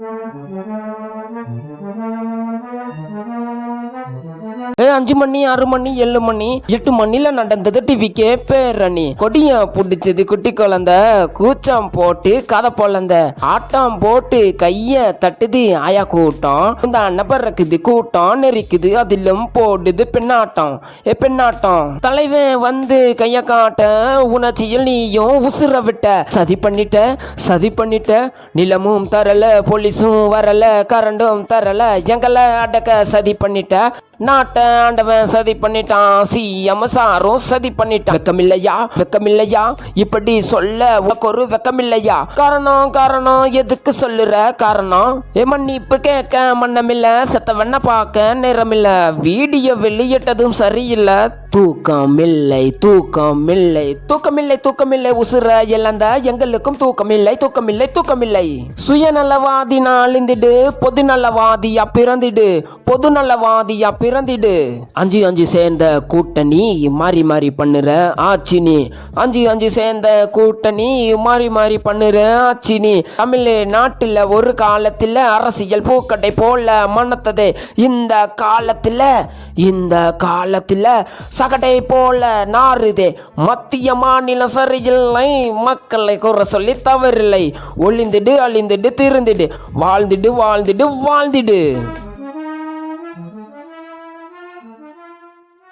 ஏ அஞ்சு மணி ஆறு மணி ஏழு மணி எட்டு மணில நடந்தது டிவிக்கே பேரணி. கொடிய புடிச்சது குட்டி குழந்தை கூச்சம் போட்டு கதை பொழந்த. ஆட்டம் போட்டு கைய தட்டுது ஆயா கூட்டம். இந்த அன்னப்பர் இருக்குது கூட்டம் நெரிக்குது அதிலும் போடுது பெண்ணாட்டம். ஏ பெண்ணாட்டம் தலைவன் வந்து கைய காட்ட உணர்ச்சியில் நீயும் உசுர விட்ட. சதி பண்ணிட்ட சதி பண்ணிட்ட நிலமும் தரல போலீஸும் வரல கரண்டும் தரல எங்களை அடக்க சதி பண்ணிட்ட. நாட்டை ஆண்டவன் சதி பண்ணிட்டான். சிஎம் சாரும் சதி பண்ணிட்டான். வெக்கமில்லையா? வெக்கமில்லையா? இப்படி சொல்ல உனக்கு ஒரு வெக்கமில்லையா? காரணம் காரணம் எதுக்கு சொல்லுற? காரணம் ஏ மன்னிப்பு கேட்க மன்னமில்ல. செத்தவண்ண பார்க்க நேரமில்ல. வீடியோ வெளியிட்டதும் சரியில்லை. தூக்கமில்லை தூக்கமில்லை தூக்கமில்லை தூக்கமில்லை உசுர இழந்த எங்களுக்கும் தூக்கமில்லை தூக்கமில்லை தூக்கமில்லை. சுயநலவாதி நாளிந்திடு பொது நலவாதியா பிறந்திடு பொது நலவாதியா பிறந்திடு. அஞ்சு அஞ்சு சேர்ந்த கூட்டணி மாறி மாறி பண்ணுற ஆச்சி நீ. அஞ்சு அஞ்சு சேர்ந்த கூட்டணி மாறி மாறி பண்ணுற ஆச்சினி நீ. தமிழ் நாட்டுல ஒரு காலத்துல அரசியல் பூக்கட்டை போல மணத்தது. இந்த காலத்துல இந்த காலத்துல சகடை போல நாறுதே. மத்திய மாநிலம் சரியில்லை. மக்களை குறை சொல்லி தவறில்லை. ஒளிந்துடு அழிந்துடு திருந்திடு. வாழ்ந்துடு வாழ்ந்துடு வாழ்ந்துடு.